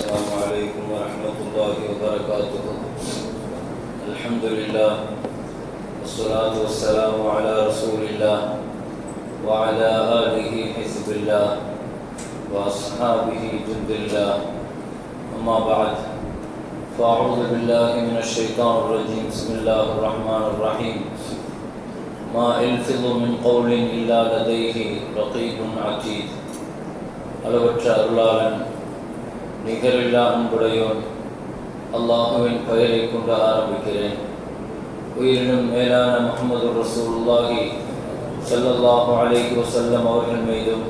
السلام عليكم ورحمة الله وبركاته الحمد لله والصلاة والسلام على رسول الله وعلى آله حزب الله وأصحابه جند الله أما بعد فأعوذ بالله من الشيطان الرجيم بسم الله الرحمن الرحيم ما يلفظ من قول إلا لديه رقيب عتيد அளவற்ற அருளாளன் நிகரில்லா அன்புடையோன் அல்லாஹுவின் பெயரை கொண்டு ஆரம்பிக்கிறேன். உயிரினும் மேலான முகமது ரசூல்லாஹி ஸல்லல்லாஹு அலைஹி செல்லம் அவர்கள் மீதும்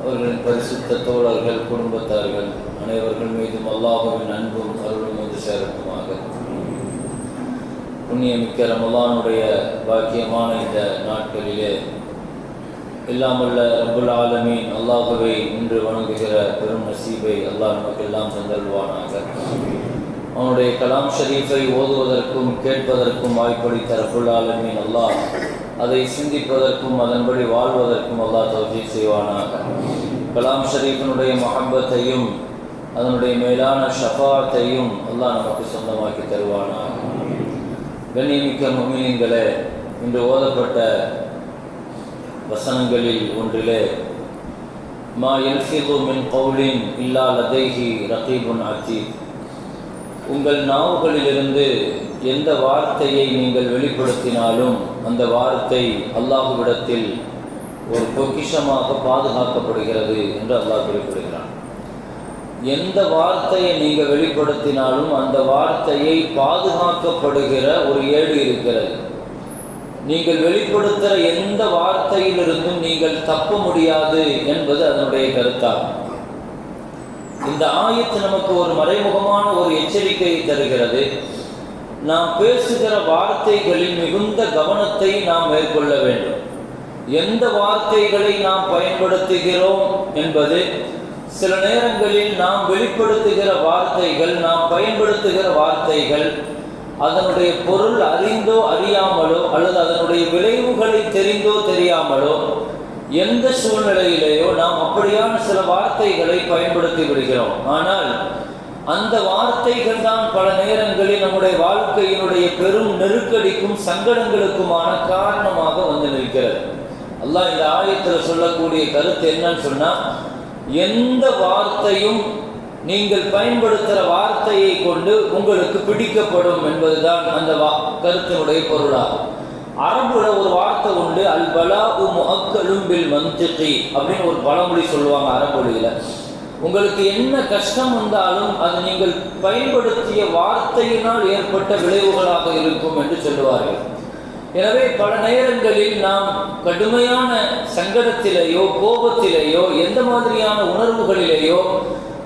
அவர்களின் பரிசுத்த தோழர்கள் குடும்பத்தார்கள் அனைவர்கள் மீதும் அல்லாஹுவின் அன்பும் அருளும் வந்து சேரட்டுமாக. புண்ணியமிக்க ரமலானுடைய பாக்கியமான இந்த நாட்களிலே இல்லாமல்ல ரபுல் ஆலமீன். அல்லாஹுவை இன்று வணங்குகிற பெரும் நசீபை அல்லாஹ் நமக்கெல்லாம் தந்தல்வானாக அவனுடைய கலாம் ஷரீஃபை ஓதுவதற்கும் கேட்பதற்கும் வாய்ப்பளித்த ரபுல் ஆலமீன் அல்லாஹ் அதை சிந்திப்பதற்கும் அதன்படி வாழ்வதற்கும் அல்லாஹ் தௌஃபீ செய்வானாக. கலாம் ஷரீஃபினுடைய மஹப்பத்தையும் அதனுடைய மேலான ஷஃபாத்தையும் அல்லாஹ் நமக்கு சொந்தமாக்கி தருவானாக. கண்ணியமிக்க முமினீன்களே இன்று ஓதப்பட்ட வசனங்களில் ஒன்றிலே மா எல்ஃபிது மின் கவுலின் இல்லா லதைஹி ரகீபுன் அத்தி உங்கள் நாவுகளிலிருந்து எந்த வார்த்தையை நீங்கள் வெளிப்படுத்தினாலும் அந்த வார்த்தை அல்லாஹுவிடத்தில் ஒரு பொக்கிஷமாக பாதுகாக்கப்படுகிறது என்று அல்லாஹ் குறிப்பிடுகிறான். எந்த வார்த்தையை நீங்கள் வெளிப்படுத்தினாலும் அந்த வார்த்தையை பாதுகாக்கப்படுகிற ஒரு ஏடு நீங்கள் வெளிப்படுத்துகிற எந்த வார்த்தையிலிருந்தும் நீங்கள் தப்ப முடியாது என்பது அதனுடைய கருத்தாகும். இந்த ஆயத்து நமக்கு ஒரு மறைமுகமான ஒரு எச்சரிக்கையை தருகிறது. நாம் பேசுகிற வார்த்தைகளில் மிகுந்த கவனத்தை நாம் மேற்கொள்ள வேண்டும். எந்த வார்த்தைகளை நாம் பயன்படுத்துகிறோம் என்பது சில நேரங்களில் நாம் வெளிப்படுத்துகிற வார்த்தைகள் நாம் பயன்படுத்துகிற வார்த்தைகள் அதனுடைய பொருள் அறிந்தோ அறியாமலோ அல்லது அதனுடைய விளைவுகளை தெரிந்தோ தெரியாமலோ எந்த சூழ்நிலையிலேயோ நாம் அப்படியான சில வார்த்தைகளை பயன்படுத்தி விடுகிறோம். ஆனால் அந்த வார்த்தைகள் தான் பல நேரங்களில் நம்முடைய வாழ்க்கையினுடைய பெரும் நெருக்கடிக்கும் சங்கடங்களுக்குமான காரணமாக வந்து நிற்கிறது. அல்லாஹ் இந்த ஆயத்தில் சொல்லக்கூடிய கருத்து என்னன்னு சொன்னால் எந்த வார்த்தையும் நீங்கள் பயன்படுத்துகிற வார்த்தையை கொண்டு உங்களுக்கு பிடிக்கப்படும் என்பதுதான் அந்த வா கருத்தினுடைய பொருளாகும். அரபுல ஒரு வார்த்தை உண்டு அல் பலா முஅக்கலும் பில் மந்திரி அப்படின்னு ஒரு பழமொழி சொல்லுவாங்க அரபொழியில் உங்களுக்கு என்ன கஷ்டம் வந்தாலும் அது நீங்கள் பயன்படுத்திய வார்த்தையினால் ஏற்பட்ட விளைவுகளாக இருக்கும் என்று சொல்லுவார்கள். எனவே பல நேரங்களில் நாம் கடுமையான சங்கடத்திலேயோ கோபத்திலேயோ எந்த மாதிரியான உணர்வுகளிலேயோ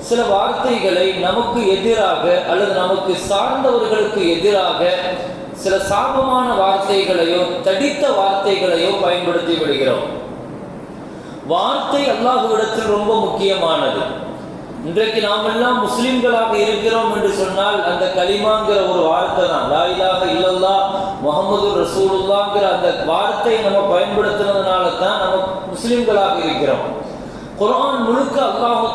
சில வார்த்தைகளை நமக்கு எதிராக அல்லது நமக்கு சார்ந்தவர்களுக்கு எதிராக சில சாபமான வார்த்தைகளையோ தடித்த வார்த்தைகளையோ பயன்படுத்தி விடுகிறோம். வார்த்தை அல்லாஹுவிடத்தில் ரொம்ப முக்கியமானது. இன்றைக்கு நாம் எல்லாம் முஸ்லிம்களாக இருக்கிறோம் என்று சொன்னால் அந்த கலிமாங்கிற ஒரு வார்த்தை தான். லாயிலாக இல்லல்லா முகமது ரசூலுல்லாங்கிற அந்த வார்த்தை நம்ம பயன்படுத்துனதுனால தான் நம்ம முஸ்லிம்களாக இருக்கிறோம். குரான் முழுக்க அல்லாஹு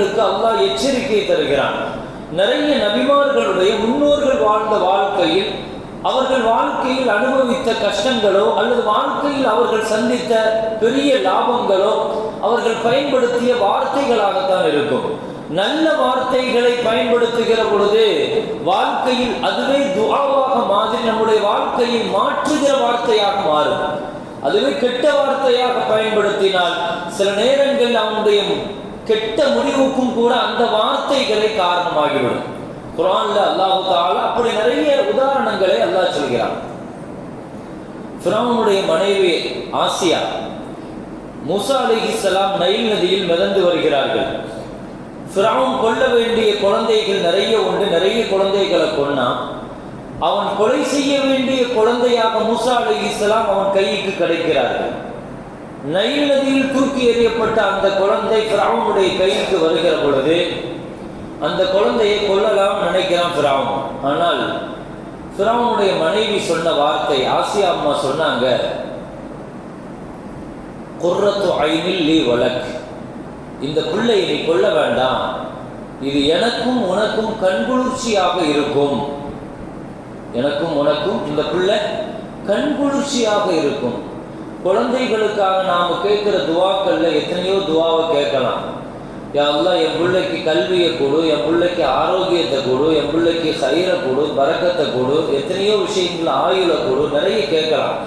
வார்த்தைகளுக்கு அல்லாஹ் எச்சரிக்கை தருகிறான். நிறைய நபிமார்களுடைய முன்னோர்கள் வாழ்ந்த வாழ்க்கையில் அவர்கள் வாழ்க்கையில் அனுபவித்த கஷ்டங்களோ அல்லது வாழ்க்கையில் அவர்கள் சந்தித்த பெரிய லாபங்களோ அவர்கள் பயன்படுத்திய வார்த்தைகளாகத்தான் இருக்கும். நல்ல வார்த்தைகளை பயன்படுத்துகிற பொழுது வாழ்க்கையில் அதுவே துவாவாக மாதிரி நம்முடைய வாழ்க்கையை மாற்றுகிற வார்த்தையாக மாறும். அதுவே கெட்ட வார்த்தையாக பயன்படுத்தினால் சில நேரங்கள் அவனுடைய கெட்ட முடிவுக்கும் கூட அந்த வார்த்தைகளை காரணமாகிவிடும். குரான்ல அல்லாஹு தாலா அப்படி நிறைய உதாரணங்களை அல்லாஹ் சொல்கிறான். ஃபிரௌனுடைய மனைவி ஆசியா மூசா அலிஹிசலாம் நைல் நதியில் மிதந்து வருகிறார்கள். ஃபிரௌன் கொல்ல வேண்டிய குழந்தைகள் நிறைய உண்டு நிறைய குழந்தைகளை கொன்னான் அவன் கொலை செய்ய வேண்டிய குழந்தையாக மூசா அலி இஸ்லாம் அவன் கைக்கு கிடைக்கிறார்கள். நைல் நதியில் தூக்கி எறியப்பட்ட அந்த குழந்தை பிராவனுடைய கைக்கு வருகிற பொழுது அந்த குழந்தையை கொல்லலாம் நினைக்கிறான் பிராவன் ஆனால் ஃபிரௌனுடைய மனைவி சொன்ன வார்த்தை ஆசியா அம்மா சொன்னாங்க குர்ரத்து ஐனில் லீ வழக் இந்த பிள்ளையை நீ கொல்ல வேண்டாம். இது எனக்கும் உனக்கும் கண்குளிர்ச்சியாக இருக்கும். எனக்கும் உனக்கும் இந்த பிள்ளை கண்குளிர்ச்சியாக இருக்கும். குழந்தைகளுக்காக நாம் கேட்குற துவாக்கள்ல எத்தனையோ துவாவை கேட்கலாம். எல்லாம் என் பிள்ளைக்கு கல்வியை கொடு என் பிள்ளைக்கு ஆரோக்கியத்தை கொடு என் பிள்ளைக்கு சயிரை கொடு பறக்கத்தை கொடு எத்தனையோ விஷயங்கள் ஆயுளை கொடு நிறைய கேட்கலாம்.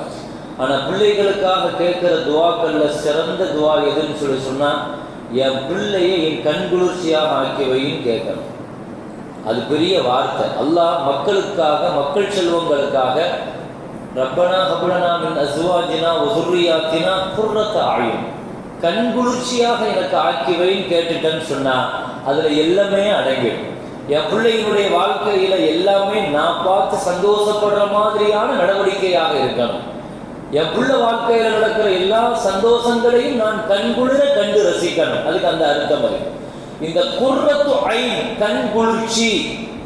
ஆனால் பிள்ளைகளுக்காக கேட்குற துவாக்கள்ல சிறந்த துவா எதுன்னு சொல்லி சொன்னால் என் பிள்ளையை என் கண்குளிர்ச்சியாக ஆக்கியவையும் கேட்கணும். அது பெரிய வார்த்தை. அல்லாஹ் மக்களுக்காக மக்கள் செல்வங்களுக்காக ரப்பனா ஹபுலனா மின் அசுவாஜினா ஒசுரியாத்தினா குர்ரத்த ஆயும் கண்குளிர்ச்சியாக எனக்கு ஆக்கிவைன்னு கேட்டுட்டேன்னு சொன்னால் அதில் எல்லாமே அடங்கிடும். என் பிள்ளைகளுடைய வாழ்க்கையில் எல்லாமே நான் பார்த்து சந்தோஷப்படுற மாதிரியான நடவடிக்கையாக இருக்கணும். என் பிள்ளை வாழ்க்கையில் நடக்கிற எல்லா சந்தோஷங்களையும் நான் கண்குளிர கண்டு ரசிக்கணும். அதுக்கு அந்த அர்த்தம் அது. இந்த குர்ரத்து ஐன் கண் குளிர்ச்சி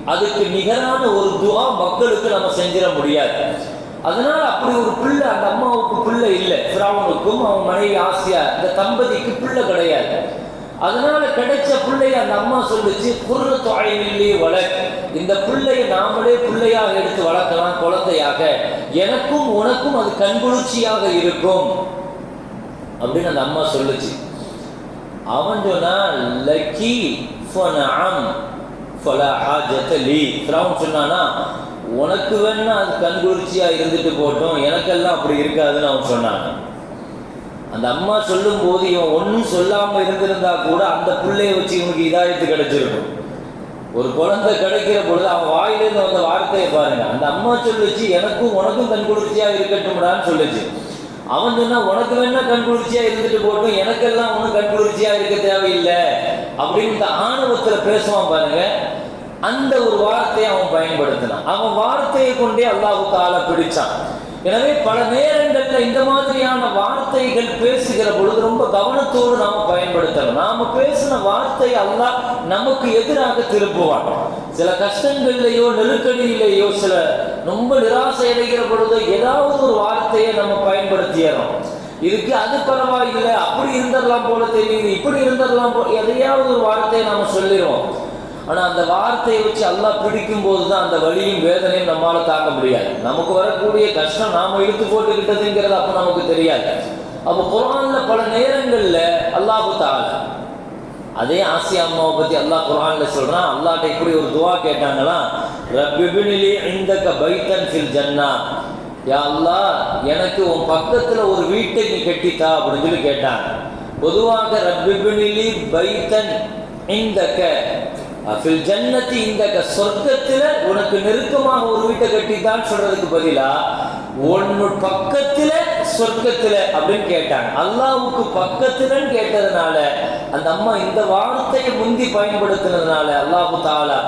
அதுக்கு நிகரான ஒரு துவா மக்களுக்கு நம்ம செஞ்சிட முடியாது. அதனால அப்படி ஒரு பிள்ளை அந்த அம்மாவுக்கு பிள்ளை இல்லை. பிராவனுக்கும் அவன் மனைவி ஆசியா இந்த தம்பதிக்கு பிள்ளை கிடையாது. அதனால கிடைச்ச பிள்ளைய அந்த அம்மா சொல்லுச்சு குர்ரத்து ஐனிலே வளர் இந்த பிள்ளையை நாமளே பிள்ளையாக எடுத்து வளர்க்கலாம் குழந்தையாக. எனக்கும் உனக்கும் அது கண்குளிர்ச்சியாக இருக்கும். அப்படின்னு அந்த அம்மா சொல்லுச்சு. அவன் சொன்னா லக்கி ஃபனாம் ஃபலா ஹாஜத லீ. ஃபிரௌன் சொன்னானா உனக்கு வேணா அது கண்குளிர்ச்சியா இருந்துட்டு போட்டோம். எனக்கெல்லாம் அப்படி இருக்காதுன்னு அவன் சொன்னான். அந்த அம்மா சொல்லும் போது இவன் ஒன்றும் சொல்லாம இருந்திருந்தா கூட அந்த பிள்ளைய வச்சு இவனுக்கு இதாயத்து கிடைச்சிருக்கும். ஒரு குழந்தை கிடைக்கிற பொழுது அவன் வாயிலிருந்து வந்த வார்த்தையை பாருங்க. அந்த அம்மா சொல்லுச்சு எனக்கும் உனக்கும் கண்குளிர்ச்சியா இருக்கட்டும்டான்னு சொல்லுச்சு. அவன் சொன்னா உனக்கு வேணா கண்குளிர்ச்சியா இருந்துட்டு போட்டும். எனக்கெல்லாம் ஒன்றும் கண்குளிர்ச்சியா இருக்க தேவையில்லை. அப்படின்னு இந்த ஆணவத்தில் பேசுவான் பாருங்க. அந்த ஒரு வார்த்தையை அவன் பயன்படுத்தினான். அவன் வார்த்தையை கொண்டே அல்லாஹு தாலா பிடிச்சான். எனவே பல நேரங்கள்ல இந்த மாதிரியான வார்த்தைகள் பேசுகிற பொழுது ரொம்ப கவனத்தோடு நாம பயன்படுத்தணும் நாம பேசின வார்த்தை அல்லாஹ் நமக்கு எதிராக திருப்புவான். சில கஷ்டங்கள்லையோ நெருக்கடியிலேயோ சில ரொம்ப நிராசை அடைகிற பொழுது ஏதாவது ஒரு வார்த்தையை நம்ம பயன்படுத்திடுறோம் இதுக்கு அது பரவாயில்லை அப்படி இருந்துடலாம் போல தெரியுது இப்படி இருந்துடலாம் போல எதையாவது ஒரு வார்த்தையை நாம சொல்லிடுவோம் ஆனால் அந்த வார்த்தையை வச்சு அல்லா பிடிக்கும் போது தான் அந்த வலியும் வேதனையும் நம்மளால் தாங்க முடியாது. நமக்கு வரக்கூடிய கஷ்டம் நாம இழுத்து போட்டுக்கிட்டதுங்கிறது அப்போ நமக்கு தெரியாது. அப்போ குரான்ல பல நேரங்களில் அல்லாஹு தாலா அதே ஆசியா அம்மாவை பற்றி அல்லாஹ் குரான்ல சொல்றான். அல்லாட்ட இப்படி ஒரு துவா கேட்டாங்களா ரப்பிபினிலி இந்தக்க பைத்தன் ஃபில் ஜன்னா. யா எனக்கு உன் பக்கத்தில் ஒரு வீட்டை நீ கட்டித்தா அப்படின்னு சொல்லி கேட்டாங்க. பொதுவாக ரப்பிபினிலி பைத்தன் இந்தக்க ஜன்னத்தி இந்த சொர்க்கத்துல உனக்கு நெருக்கமாக ஒரு வீட்டை கட்டித்தான் சொல்றதுக்கு பதிலா ஒன்னு பக்கத்துல சொர்க்கத்துல அப்படின்னு கேட்டாங்க. அல்லாவுக்கு பக்கத்துலன்னு கேட்டதுனால அந்த அம்மா இந்த வார்த்தையை முந்தி பயன்படுத்தினதுனால அல்லாஹு தாலா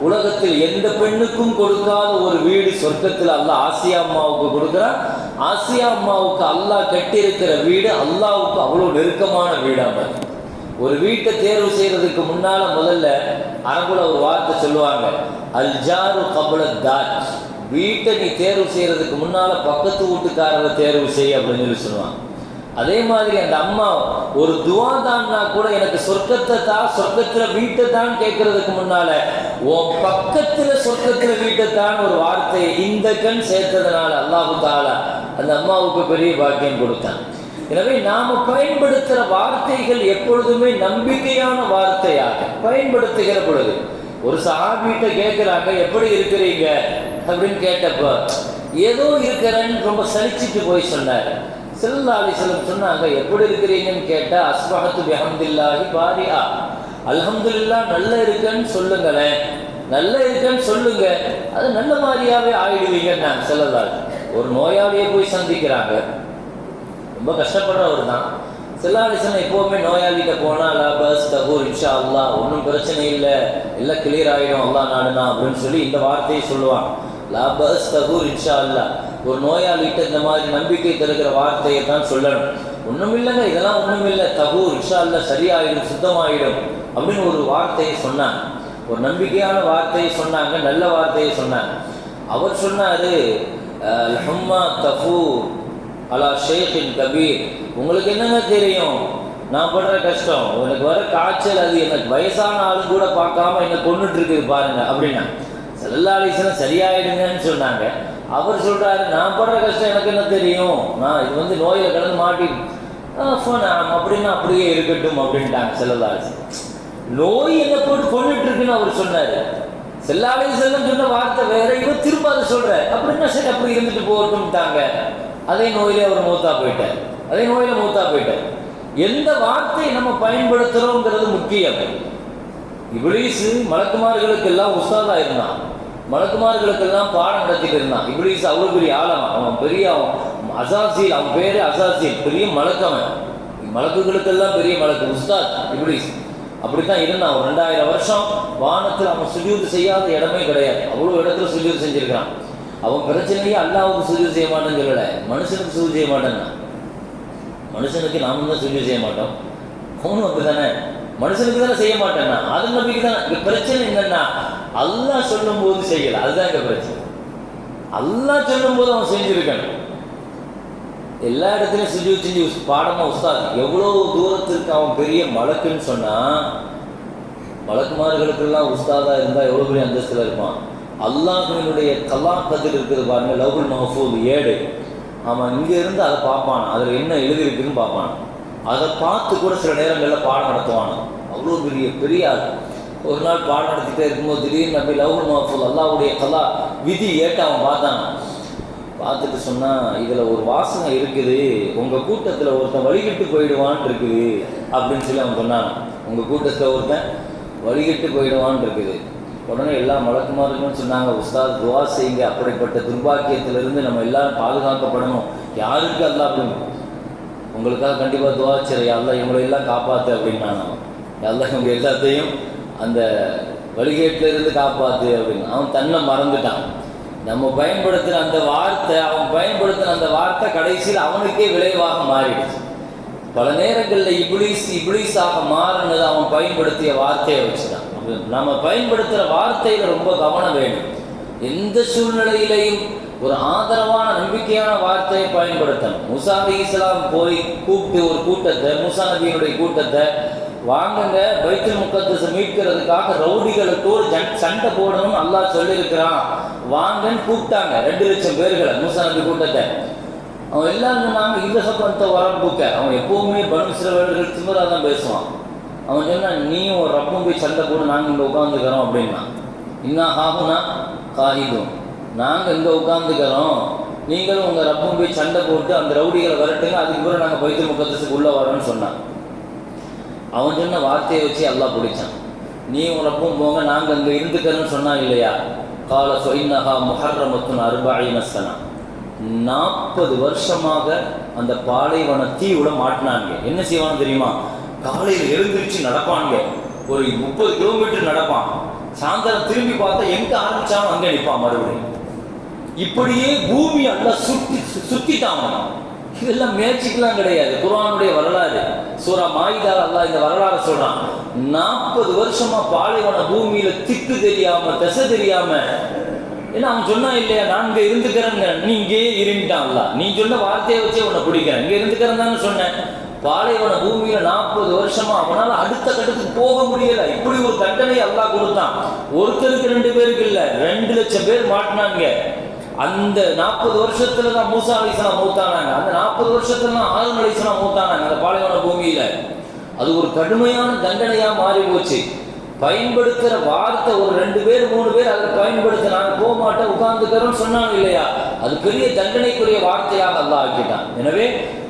உலகத்தில் எந்த பெண்ணுக்கும் கொடுக்காத ஒரு வீடு சொர்க்கத்தில் அல்லாஹ் ஆசியா அம்மாவுக்கு கொடுக்குறான். ஆசியா அம்மாவுக்கு அல்லாஹ் கட்டியிருக்கிற வீடு அல்லாவுக்கு அவ்வளோ நெருக்கமான வீடாம ஒரு வீட்டை தேர்வு செய்யறதுக்கு முன்னால முதல்ல அரபுல ஒரு வார்த்தை சொல்லுவாங்க. அல்ஜாரு கபல தாட் வீட்டை நீ தேர்வு செய்யறதுக்கு முன்னால பக்கத்து வீட்டுக்காரரை தேர்வு செய் அப்படின்னு சொல்லி சொல்லுவாங்க. அதே மாதிரி அந்த அம்மா ஒரு துவா தான்னா கூட எனக்கு சொர்க்கத்தை தான் சொர்க்கத்துல வீட்டை தான் கேட்கறதுக்கு முன்னால உன் பக்கத்துல சொர்க்கத்துல வீட்டை தான் ஒரு வார்த்தையை இந்த கண் சேர்த்ததுனால அல்லாஹு தாலா அந்த அம்மாவுக்கு பெரிய பாக்கியம் கொடுத்தான். எனவே நாம பயன்படுத்துகிற வார்த்தைகள் எப்பொழுதுமே நம்பிக்கையான வார்த்தையாக பயன்படுத்துகிற பொழுது ஒரு சஹாபிகிட்ட கேட்குறாங்க எப்படி இருக்கிறீங்க? அப்படின்னு கேட்டப்ப ஏதோ இருக்கிறேன்னு ரொம்ப சலிச்சிட்டு போய் சொன்னார். செல்லா அலிசலம் சொன்னாங்க எப்படி இருக்கிறீங்கன்னு கேட்டால் அஸ்பஹத்து பிஹம்தில்லாஹி பாரியா அல்ஹம்துல்லா நல்ல இருக்கேன்னு சொல்லுங்களேன். நல்ல இருக்கேன்னு சொல்லுங்க. அது நல்ல மாதிரியாவே ஆயிடுவீங்கன்னு நான் செல்லலால் ஒரு நோயாளியை போய் சந்திக்கிறாங்க. ரொம்ப கஷ்டப்படுறவர் தான் செல்லாலிசன் எப்போவுமே நோயாளிகிட்ட போனால் பஸ் தகூர் இன்ஷா அல்லா ஒன்றும் பிரச்சனை இல்லை. எல்லாம் கிளியர் ஆகிடும் அல்லா நாடுனா அப்படின்னு சொல்லி இந்த வார்த்தையை சொல்லுவான் லா பஸ் தகூர் இன்ஷா அல்லா ஒரு நோயாளிகிட்ட இந்த மாதிரி நம்பிக்கை தருகிற வார்த்தையை தான் சொல்லணும். ஒன்றும் இல்லைங்க இதெல்லாம் ஒன்றும் இல்லை. தகூர் இன்ஷா அல்லா சரியாயிடும் சுத்தமாயிடும் அப்படின்னு ஒரு வார்த்தையை சொன்னாங்க. ஒரு நம்பிக்கையான வார்த்தையை சொன்னாங்க நல்ல வார்த்தையை சொன்னாங்க. அவர் சொன்னார் ஹம்மா தஃபூர் அலா ஷேக்கின் கபீர். உங்களுக்கு என்னங்க தெரியும்? நான் படுற கஷ்டம். உனக்கு வர காய்ச்சல் அது எனக்கு வயசான ஆளும் கூட பார்க்காம என்னை கொண்டுட்டு இருக்குது பாருங்க அப்படின்னா. செல்லாலிசனம் சரியாயிடுங்கன்னு சொன்னாங்க. அவர் சொல்றாரு நான் படுற கஷ்டம் எனக்கு என்ன தெரியும்? நான் இது வந்து நோயில கடந்து மாட்டி அப்படின்னா அப்படியே இருக்கட்டும் அப்படின்ட்டாங்க செல்லல்லாலிசன் நோய் என்ன போட்டு கொண்டுட்டு இருக்குன்னு அவர் சொன்னாரு. செல்லாலை சொன்ன வார்த்தை வேற இவர் திரும்ப அதை சொல்றாரு. அப்படின்னா சரி அப்படி இருந்துட்டு போகட்டும்ட்டாங்க. அதே நோயிலே அவர் மூத்தா போயிட்டார். அதே நோயில மூத்தா போயிட்டார். எந்த வார்த்தையை நம்ம பயன்படுத்துறோங்கிறது முக்கியம். இபிலீஸ் மலக்குமார்களுக்கெல்லாம் உஸ்தாதா இருந்தான் மலக்குமார்களுக்கெல்லாம் பாடம் நடத்திட்டு இருந்தான் இபிலீஸ் அவ்வளோ பெரிய ஆழம் அவன் பெரிய அவன். அசாசில் அவன் பேரு அசாசில் பெரிய மலக்கவன். மலக்குகளுக்கெல்லாம் பெரிய மலக்கு. உஸ்தாத் இபிலீஸ் அப்படித்தான் இருந்தான். ஒரு ரெண்டாயிரம் வருஷம் வானத்தில் அவன் சுஜூது செய்யாத இடமே கிடையாது. அவ்வளோ இடத்துல சுஜூது செஞ்சிருக்கான் அவன் பிரச்சனையே அல்லாவுக்கு சுஜூது செய்ய மாட்டேன்னு சொல்லலை. மனுஷனுக்கு சுஜூது செய்ய மாட்டேன்னா. மனுஷனுக்கு நாம தான் சுஜூது செய்ய மாட்டோம். அவனும் அப்படிதானே மனுஷனுக்கு தானே செய்ய மாட்டேன்னா. அது நம்பிக்கை தான். இங்க பிரச்சனை என்னன்னா அல்லா சொல்லும் போது செய்யல. அதுதான் இந்த பிரச்சனை. அல்லா சொல்லும் போது அவன் செஞ்சிருக்கணும். எல்லா இடத்துலையும் செஞ்சு செஞ்சு பாடமா உஸ்தாது எவ்வளோ தூரத்திற்கு அவன் பெரிய மலக்குன்னு சொன்னா மலக்குமார்களுக்கெல்லாம் உஸ்தாதா இருந்தா எவ்வளோ பெரிய அந்தஸ்துல இருப்பான்? அல்லாஹினுடைய கலா பதில் இருக்குது பாருங்க லவுல் மஹஃபூத் ஏடு அவன் இங்கேருந்து அதை பார்ப்பான்? அதில் என்ன எழுதியிருக்குன்னு பார்ப்பான்? அதை பார்த்து கூட சில நேரங்களில் பாடம் நடத்துவான்? அவ்வளோ பெரிய பெரிய ஆள். ஒரு நாள் பாடம் நடத்திட்டே இருக்கும்போது திடீர்னு நம்பி லவுல் மஹஃபூத் அல்லாவுடைய கலா விதி ஏட்டு அவன் பார்த்தான். பார்த்துட்டு சொன்னால் இதில் ஒரு வாசனை இருக்குது. உங்கள் கூட்டத்தில் ஒருத்தன் வழிகிட்டு போயிடுவான் இருக்குது. அப்படின்னு சொல்லி அவன் சொன்னான். உங்கள் கூட்டத்தில் ஒருத்தன் வழிகிட்டு போயிடுவான் இருக்குது. உடனே எல்லா மலக்குமார்களும் சொன்னாங்க. உஸ்தாத் துவா செய்யுங்க. அப்படிப்பட்ட துர்பாக்கியத்திலிருந்து நம்ம எல்லாரும் பாதுகாக்கப்படணும். யாருக்கு அல்ல அப்படின்னு உங்களுக்காக கண்டிப்பாக துவா சரி அல்ல இவங்களை எல்லாம் காப்பாற்று அப்படின்னா எல்லாம் இவங்க எல்லாத்தையும் அந்த வழிகேட்டிலிருந்து இருந்து அப்படின்னு அவன் தன்னை மறந்துட்டான். நம்ம பயன்படுத்துகிற அந்த வார்த்தை அவன் பயன்படுத்தின அந்த வார்த்தை கடைசியில் அவனுக்கே விளைவாக மாறிடுச்சு. பல நேரங்களில் இப்ளீஸ் இப்ளீஸாக மாறினது அவன் பயன்படுத்திய வார்த்தையை வச்சுதான். நம்ம பயன்படுத்துகிற வார்த்தையில் ரொம்ப கவனம் வேணும். எந்த சூழ்நிலையிலையும் ஒரு ஆதரவான நம்பிக்கையான வார்த்தையை பயன்படுத்தணும். முசா அலி இஸ்லாம் போய் கூப்பிட்டு ஒரு கூட்டத்தை முசா நபியினுடைய கூட்டத்தை வாங்குங்க பைத்துல் முக்கத்தை மீட்கிறதுக்காக ரவுடிகளுக்கு ஒரு சண்டை போடணும்னு நல்லா சொல்லியிருக்கிறான். வாங்கன்னு கூப்பிட்டாங்க ரெண்டு லட்சம் பேர்களை முசா நபி கூட்டத்தை. அவன் எல்லாம் சொன்னாங்க இந்த சப்பந்த வரப்புக்க அவன் எப்பவுமே பனுசிரவர்கள் சிறுவர்கள் தான் பேசுவான். அவன் சொன்னான் நீயும் ஒரு ரப்பும் போய் சண்டை போட்டு நாங்கள் இங்கே உட்காந்துக்கிறோம் அப்படின்னா. இன்னும் ஹாகுனா காகிதம் நாங்கள் இங்கே உட்காந்துக்கிறோம் நீங்களும் உங்கள் ரப்பும் போய் சண்டை போட்டு அந்த ரவுடிகளை வரட்டுங்க அதுக்கு பிறகு நாங்கள் பைத்துல் முக்கத்தஸுக்கு உள்ளே வரோம்னு சொன்னான். அவன் சொன்ன வார்த்தையை வச்சு எல்லாம் பிடிச்சான். நீ உனப்பும் போங்க நாங்கள் அங்கே இருந்துக்கிறோன்னு சொன்னான் இல்லையா? கால சொய்னஹா முஹர்ரமத்துன் அருபாயின சனா நாற்பது வருஷமாக அந்த பாலைவன தீவுல மாட்டினாங்க. என்ன செய்வான்னு தெரியுமா? காலையில் எழுந்திருச்சு நடப்பாங்க ஒரு முப்பது கிலோமீட்டர் நடப்பான். சாயந்தரம் திரும்பி பார்த்தா எங்க ஆரம்பிச்சாலும் அங்கே நிற்பான் மறுபடியும். இப்படியே பூமி அல்ல சுத்தி சுத்திட்டான் இதெல்லாம் மேட்சிக்கெல்லாம் கிடையாது. குரானுடைய வரலாறு. சூரா மாயிதால் அல்லா இந்த வரலாறு சொல்றான். நாற்பது வருஷமா பாலைவன பூமியில திக்கு தெரியாம திசை தெரியாம ஏன்னா அவன் சொன்னா இல்லையா நான் இங்க இருந்துக்கிறேங்க நீ இங்கேயே இருந்துட்டான்ல நீ சொன்ன வார்த்தையை வச்சே உன்னை பிடிக்கிறேன். இங்க இருந்துக்கிறேன் தானே சொன்னேன். பாலைவன பூமியில நாற்பது வருஷமா அவனால அடுத்த கட்டத்துக்கு போக முடியல. இப்படி ஒரு தண்டனை அல்லாஹ் கொடுத்தான். ஒருத்தருக்கு ரெண்டு பேருக்கு இல்ல ரெண்டு லட்சம் பேர் மாட்டினாங்க. அந்த நாற்பது வருஷத்துல தான் மூசா அலிஸ்லாம் மூத்தானாங்க. அந்த நாற்பது வருஷத்துல தான் ஆளுநர் அலிஸ்லாம் மூத்தானாங்க அந்த பாலைவன பூமியில. அது ஒரு கடுமையான தண்டனையா மாறி போச்சு பயன்படுத்துற வார்த்தை ஒரு ரெண்டு பேர் மூணு பேர் அதை பயன்படுத்த நான் போக மாட்டேன் உட்கார்ந்துக்கிறோம் சொன்னாங்க இல்லையா? அது பெரிய தண்டனைக்குரிய வார்த்தையாக அல்லாஹ் ஆக்கிட்டான். எனவே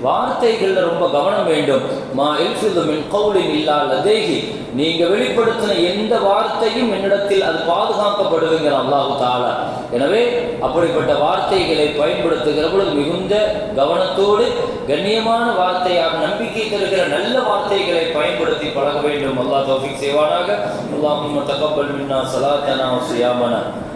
வார்த்தைகளில் ரொம்ப கவனம் வேண்டும். மா எல்ஃபிது கவுலின் இல்லாத இல்லா லதேகி நீங்க வெளிப்படுத்தின எந்த வார்த்தையும் என்னிடத்தில் அது பாதுகாக்கப்படுதுங்கிற அல்லாஹு தாலா எனவே அப்படிப்பட்ட வார்த்தைகளை பயன்படுத்துகிற பொழுது மிகுந்த கவனத்தோடு கண்ணியமான வார்த்தையாக நம்பிக்கை தருகிற நல்ல வார்த்தைகளை பயன்படுத்தி பழக வேண்டும். அல்லாஹ் தௌஃபிக் செய்வானாக. அல்லாஹ் தகப்பல் மின்னா சலாத்தனா சுயாமனா.